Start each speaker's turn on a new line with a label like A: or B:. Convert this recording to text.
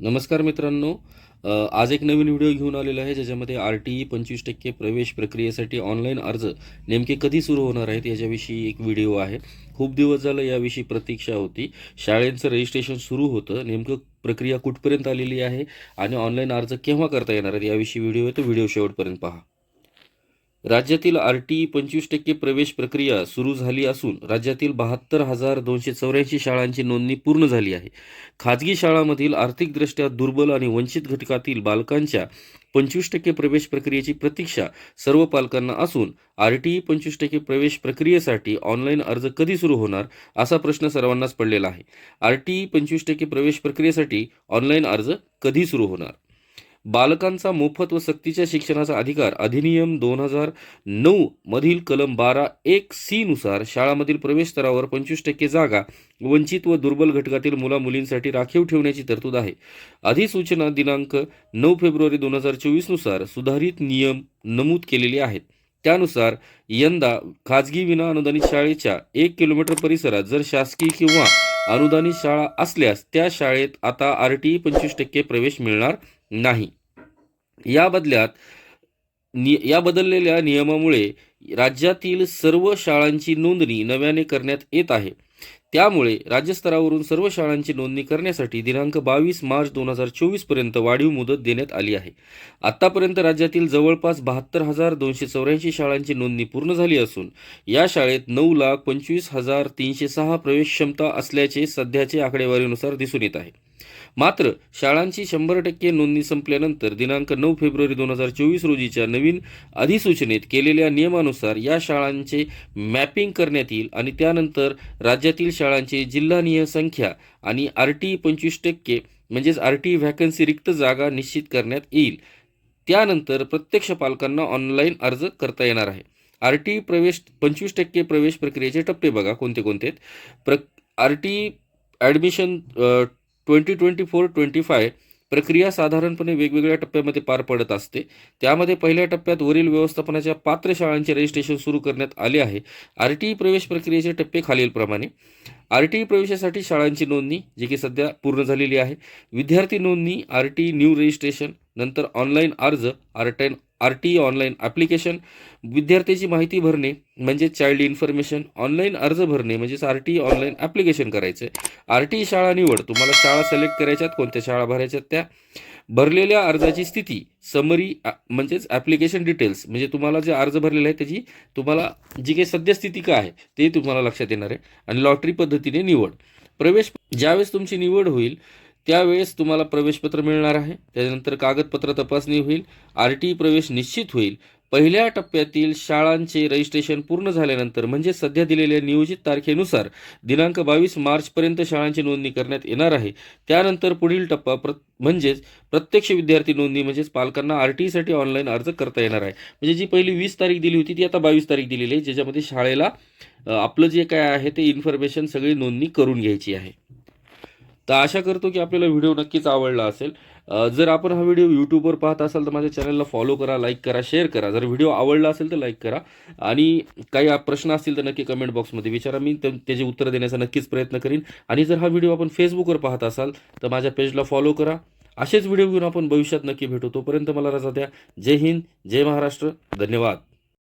A: नमस्कार मित्रांनो. आज एक नवीन व्हिडिओ घेऊन आलेला आहे ज्याच्यामध्ये आर टी ई पंचवीस टक्के प्रवेश प्रक्रियेसाठी ऑनलाईन अर्ज नेमके कधी सुरू होणार आहेत याच्याविषयी एक व्हिडिओ आहे. खूप दिवस झालं याविषयी प्रतीक्षा होती. शाळेचं रजिस्ट्रेशन सुरू होतं. नेमकं प्रक्रिया कुठपर्यंत आलेली आहे आणि ऑनलाईन अर्ज केव्हा करता येणार आहेत याविषयी व्हिडिओ आहे तो व्हिडिओ शेवटपर्यंत पहा. राज्यातील आर टी ई पंचवीस टक्के प्रवेश प्रक्रिया सुरू झाली असून राज्यातील बहात्तर हजार दोनशे चौऱ्याऐंशी शाळांची नोंदणी पूर्ण झाली आहे. खाजगी शाळांमधील आर्थिकदृष्ट्या दुर्बल आणि वंचित घटकातील बालकांच्या पंचवीस टक्के प्रवेश प्रक्रियेची प्रतीक्षा सर्व पालकांना असून आर टी ई पंचवीस टक्के प्रवेश प्रक्रियेसाठी ऑनलाईन अर्ज कधी सुरू होणार असा प्रश्न सर्वांनाच पडलेला आहे. आर टी ई पंचवीस टक्के प्रवेश प्रक्रियेसाठी ऑनलाईन अर्ज कधी सुरू होणार? बालकांचा मोफत व सक्तीच्या शिक्षणाचा अधिकार अधिनियम दोन हजार नऊ मधील कलम बारा एक सी नुसार शाळामधील प्रवेश स्तरावर पंचवीस टक्के जागा वंचित व दुर्बल घटकातील मुला मुलींसाठी राखीव ठेवण्याची तरतूद आहे. अधिसूचना दिनांक नऊ फेब्रुवारी दोन हजार चोवीसनुसार सुधारित नियम नमूद केलेले आहेत. त्यानुसार यंदा खाजगी विना अनुदानित शाळेच्या एक किलोमीटर परिसरात जर शासकीय किंवा अनुदानित शाळा असल्यास त्या शाळेत आता आर टी पंचवीस टक्के प्रवेश मिळणार नाही. या बदल्यात नि या बदललेल्या नियमामुळे राज्यातील सर्व शाळांची नोंदणी नव्याने करण्यात येत आहे. त्यामुळे राज्यस्तरावरून सर्व शाळांची नोंदणी करण्यासाठी दिनांक बावीस मार्च दोन हजार चोवीसपर्यंत वाढीव मुदत देण्यात आली आहे. आत्तापर्यंत राज्यातील जवळपास बहात्तर हजार दोनशे चौऱ्याऐंशी शाळांची नोंदणी पूर्ण झाली असून या शाळेत नऊ लाख पंचवीस हजार तीनशे सहा प्रवेश क्षमता असल्याचे सध्याचे आकडेवारीनुसार दिसून येत आहे. मात्र शाळांची शंभर टक्के नोंदणी संपल्यानंतर दिनांक नऊ फेब्रुवारी दोन हजार चोवीस रोजीच्या नवीन अधिसूचनेत केलेल्या नियमानुसार या शाळांचे मॅपिंग करण्यात येईल आणि त्यानंतर राज्यातील शाळांची जिल्हानिय संख्या आणि आर टी पंचवीस टक्के म्हणजेच आर टी व्हॅकन्सी रिक्त जागा निश्चित करण्यात येईल. त्यानंतर प्रत्यक्ष पालकांना ऑनलाईन अर्ज करता येणार आहे. आर टी प्रवेश पंचवीस टक्के प्रवेश प्रक्रियेचे टप्पे बघा कोणते कोणते आहेत. प्र R T admission twenty twenty four twenty five प्रक्रिया साधारणपणे वेगवेगळ्या टप्प्यामध्ये पार पडत असते. त्यामध्ये पहिल्या टप्प्यात वरील व्यवस्थापनाच्या पात्र शाळांचे रजिस्ट्रेशन सुरू करण्यात आले आहे. आर टी ई प्रवेश प्रक्रियेचे टप्पे खालीलप्रमाणे. आर टी ई प्रवेशासाठी शाळांची नोंदणी जी की सध्या पूर्ण झालेली आहे. विद्यार्थी नोंदणी आर टी न्यू रजिस्ट्रेशन नंतर ऑनलाईन अर्ज R ten R T online application विद्यार्थ्याची माहिती भरणे म्हणजे चाइल्ड इन्फॉर्मेशन ऑनलाईन अर्ज भरणे म्हणजेच आर टी ऑनलाईन ॲप्लिकेशन करायचं. आर टी शाळा निवड तुम्हाला शाळा सिलेक्ट करायच्यात कोणत्या शाळा भरायच्यात त्या? भरलेल्या अर्जाची स्थिती समरी म्हणजेच ॲप्लिकेशन डिटेल्स म्हणजे तुम्हाला जे अर्ज भरलेला आहे त्याची तुम्हाला जी काही सद्यस्थिती काय आहे ते तुम्हाला लक्षात येणार आहे. आणि लॉटरी पद्धतीने निवड. प्रवेश ज्यावेळेस तुमची निवड होईल त्यावेळेस तुम्हाला प्रवेशपत्र मिळणार आहे. त्यानंतर कागदपत्र तपासणी होईल. आर टी प्रवेश निश्चित होईल. पहिल्या टप्प्यातील शाळांचे रजिस्ट्रेशन पूर्ण झाल्यानंतर म्हणजे सध्या दिलेल्या नियोजित तारखेनुसार दिनांक बावीस मार्चपर्यंत शाळांची नोंदणी करण्यात येणार आहे. त्यानंतर पुढील टप्पा प्र म्हणजेच प्रत्यक्ष विद्यार्थी नोंदणी म्हणजेच पालकांना आर टीसाठी ऑनलाईन अर्ज करता येणार आहे. म्हणजे जी पहिली वीस तारीख दिली होती ती आता बावीस तारीख दिलेली आहे ज्याच्यामध्ये शाळेला आपलं जे काय आहे ते इन्फॉर्मेशन सगळी नोंदणी करून घ्यायची आहे. तर आशा करतो की आपल्याला व्हिडिओ नक्कीच आवडला असेल. जर आपण हा व्हिडिओ यूट्यूबवर पाहत असाल तर माझ्या चॅनलला फॉलो करा लाईक करा शेअर करा. जर व्हिडिओ आवडला असेल तर लाईक करा. आणि काही प्रश्न असतील तर नक्की कमेंट बॉक्समध्ये विचारा. मी त्याचे उत्तर देण्याचा नक्कीच प्रयत्न करीन. आणि जर हा व्हिडिओ आपण फेसबुकवर पाहत असाल तर माझ्या पेजला फॉलो करा. असेच व्हिडिओ घेऊन आपण भविष्यात नक्की भेटू. तोपर्यंत मला रजा द्या. जय हिंद जय महाराष्ट्र. धन्यवाद.